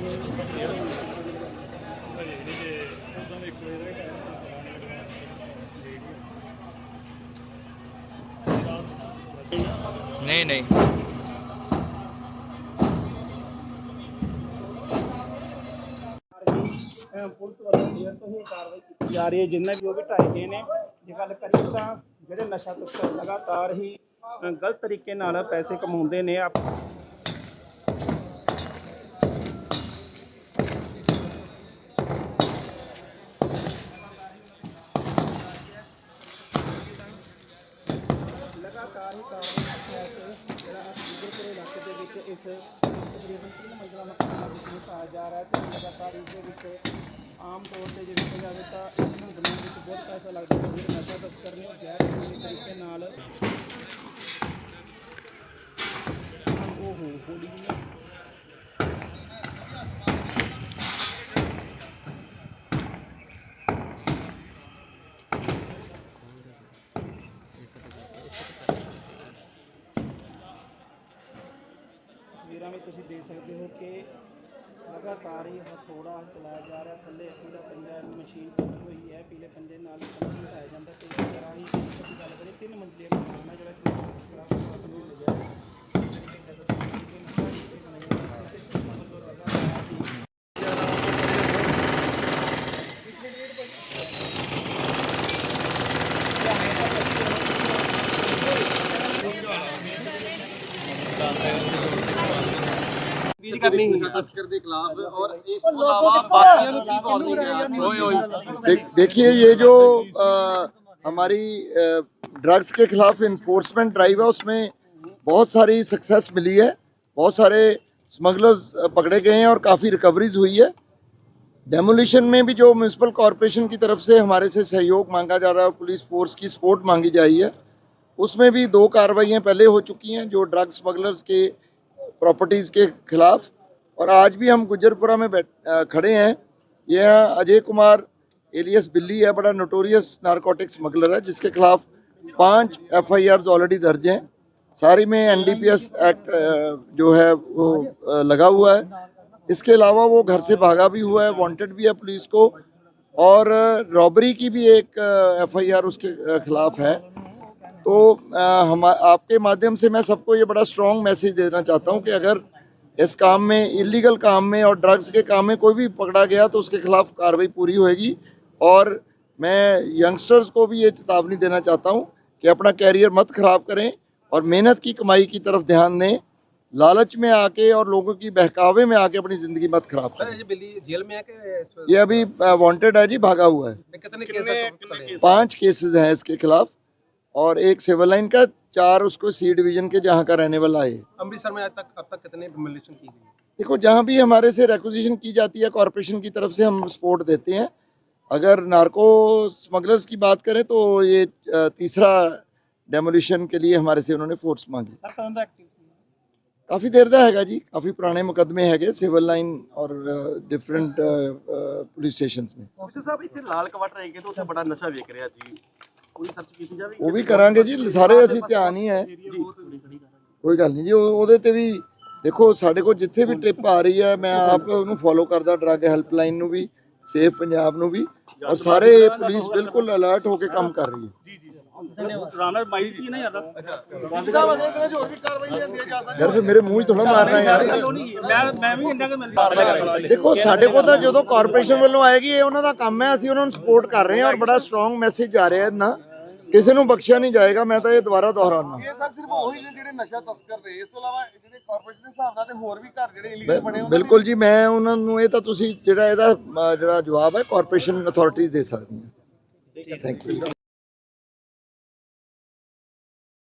ਨਹੀਂ ਨਹੀਂ ਪੁਲਿਸ ਵੱਲੋਂ ਜੇਲ੍ਹ ਹੀ ਕਾਰਵਾਈ ਕੀਤੀ ਜਾ ਰਹੀ ਹੈ ਜਿੰਨਾ ਵੀ ਉਹ ਵੀ ਢਾਈ ਗਏ ਨੇ ਜੇ ਗੱਲ ਕਰੀਏ ਤਾਂ ਜਿਹੜੇ ਨਸ਼ਾ ਤਸਕਰ ਲਗਾਤਾਰ ਹੀ ਗਲਤ ਤਰੀਕੇ ਨਾਲ ਪੈਸੇ ਕਮਾਉਂਦੇ ਨੇ ਆਪ ਜਿਹੜਾ ਅਸੂਗਰਪੁਰ ਇਲਾਕੇ ਦੇ ਵਿੱਚ ਇਸ ਤਕਰੀਬਨ 3 ਮੰਜ਼ਲਾ ਮਕਾਨ ਵਿੱਚ ਜਾ ਰਿਹਾ ਤੇ ਲਗਾਤਾਰ ਇਸ ਦੇ ਵਿੱਚ ਆਮ ਤੌਰ ਤੇ ਜੇ ਦੇਖਿਆ ਜਾਵੇ ਤਾਂ ਇਸ ਨੂੰ ਬਣਾਉਣ ਵਿੱਚ ਬਹੁਤ ਪੈਸਾ ਲੱਗਦਾ ਹੈ ਪੈਸਾ ਤਸਕਰ ਨੇ ਗੈਰ ਕਾਨੂੰਨੀ ਤਰੀਕੇ ਨਾਲ ਤੁਸੀਂ ਦੇਖ ਸਕਦੇ ਹੋ ਕਿ ਲਗਾਤਾਰ ਹੀ ਹਥੋੜਾ ਚਲਾਇਆ ਜਾ ਰਿਹਾ ਥੱਲੇ ਦਾ ਪੰਜਾ ਮਸ਼ੀਨ ਪਈ ਹੋਈ ਹੈ ਪੀਲੇ ਪੰਜੇ ਨਾਲ ਆ ਜਾਂਦਾ ਤੇ देखिए ये जो हमारी ड्रग्स के खिलाफ इन्फोर्समेंट ड्राइव है उसमें बहुत सारी सक्सेस मिली है बहुत सारे स्मगलर्स पकड़े गए हैं और काफ़ी रिकवरीज हुई है डेमोलिशन में भी जो म्यूनसिपल कॉरपोरेशन की तरफ से हमारे से सहयोग मांगा जा रहा है और पुलिस फोर्स की सपोर्ट मांगी जा रही है उसमें भी दो कार्रवाइयाँ पहले हो चुकी हैं जो ड्रग स्मगलर्स के प्रॉपर्टीज़ के खिलाफ और आज भी हम गुजरपुरा में बैठ खड़े हैं यह अजय कुमार एलियस बिल्ली है बड़ा नोटोरियस नारकोटिक स्मगलर है जिसके खिलाफ पांच एफ आई आर ऑलरेडी दर्ज हैं सारी में N D P S act जो है वो लगा हुआ है इसके अलावा वो घर से भागा भी हुआ है वांटेड भी है पुलिस को और रॉबरी की भी एक एफ आई आर उसके खिलाफ है तो हम आपके माध्यम से मैं सबको ये बड़ा स्ट्रॉन्ग मैसेज देना चाहता हूँ कि अगर इस काम में इलीगल काम में और ड्रग्स के काम में कोई भी पकड़ा गया तो उसके खिलाफ कार्रवाई पूरी होएगी और मैं यंगस्टर्स को भी ये चेतावनी देना चाहता हूँ कि अपना कैरियर मत खराब करें और मेहनत की कमाई की तरफ ध्यान दें लालच में आके और लोगों की बहकावे में आके अपनी जिंदगी मत खराब करें जेल में आके ये अभी वांटेड है जी भागा हुआ है पाँच केसेज पांच केसेस हैं इसके खिलाफ और एक सिविल लाइन का चार उसको सी डिवीजन के जहाँ का रहने वाला है अमृतसर में आज तक अब तक कितने की देखो जहाँ भी हमारे से रेक्विजिशन की जाती है कॉरपोरेशन की तरफ से हम सपोर्ट देते हैं अगर नार्को स्मगलर्स की बात करें तो ये तीसरा डेमोलिशन के लिए हमारे से उन्होंने फोर्स मांगी काफ़ी देर का हैगा जी काफ़ी पुराने मुकदमे हैगे सिविल लाइन और डिफरेंट पुलिस स्टेशन में ऑफिसर ਸਾਹਿਬ ਇੱਥੇ ਲਾਲ ਕਵਟ ਰਹਿ ਕੇ ਤਾਂ ਉੱਥੇ ਬੜਾ ਉਹ ਵੀ ਕਰਾਂਗੇ ਜੀ ਸਾਰੇ ਅਸੀਂ ਧਿਆਨ ਹੀ ਹੈ ਕੋਈ ਗੱਲ ਨਹੀਂ ਜੀ ਉਹਦੇ ਤੇ ਵੀ ਦੇਖੋ ਸਾਡੇ ਕੋਲ ਜਿੱਥੇ ਵੀ ਟ੍ਰਿਪ ਆ ਰਹੀ ਹੈ ਮੈਂ ਆਪ ਉਹਨੂੰ ਫੋਲੋ ਕਰਦਾ ਡਰੱਗ ਹੈਲਪਲਾਈਨ ਨੂੰ ਵੀ ਸੇਫ ਪੰਜਾਬ ਨੂੰ ਵੀ ਔਰ ਸਾਰੇ ਪੁਲਿਸ ਬਿਲਕੁਲ ਅਲਰਟ ਹੋ ਕੇ ਕੰਮ ਕਰ ਰਹੀ ਹੈ ਰਾਨਰ ਮਾਈਕ ਹੀ ਨਹੀਂ ਆਦਾ ਸਾਹਿਬ ਅਗਲੇ ਦਿਨ ਹੋਰ ਵੀ ਕਾਰਵਾਈ ਲੈਂਦੀ ਹੈ ਯਾਰ ਮੇਰੇ ਮੂੰਹ 'ਚ ਥੋੜਾ ਮਾਰਨਾ ਯਾਰ ਮੈਂ ਮੈਂ ਵੀ ਇੰਨਾ ਕਿ ਮਿਲਦੀ ਦੇਖੋ ਸਾਡੇ ਕੋਲ ਤਾਂ ਜਦੋਂ ਕਾਰਪੋਰੇਸ਼ਨ ਵੱਲੋਂ ਆਏਗੀ ਇਹ ਉਹਨਾਂ ਦਾ ਕੰਮ ਹੈ ਅਸੀਂ ਉਹਨਾਂ ਨੂੰ ਸਪੋਰਟ ਕਰ ਰਹੇ ਹਾਂ ਔਰ ਬੜਾ ਸਟਰੋਂਗ ਮੈਸੇਜ ਆ ਰਿਹਾ ਹੈ ਨਾ ਕਿਸੇ ਨੂੰ ਬਖਸ਼ਿਆ ਨਹੀਂ ਜਾਏਗਾ ਮੈਂ ਤਾਂ ਇਹ ਦੁਬਾਰਾ ਦੁਹਰਾਉਣਾ ਇਹ ਸਿਰਫ ਜਿਹੜੇ ਨਸ਼ਾ ਤਸਕਰ ਨੇ ਇਸ ਤੋਂ ਇਲਾਵਾ ਜਿਹੜੇ ਕਾਰਪੋਰੇਸ਼ਨ ਦੇ ਹਿਸਾਬ ਨਾਲ ਤੇ ਹੋਰ ਵੀ ਘਰ ਜਿਹੜੇ ਬਣੇ ਬਿਲਕੁਲ ਜੀ ਮੈਂ ਉਹਨਾਂ ਨੂੰ ਇਹ ਤਾਂ ਤੁਸੀਂ ਜਿਹੜਾ ਇਹਦਾ ਜਿਹੜਾ ਜਵਾਬ ਹੈ ਕਾਰਪੋਰੇਸ਼ਨ ਅਥਾਰਟੀਜ਼ ਦੇ ਸਕਦੀਆਂ ਥੈਂਕ ਯੂ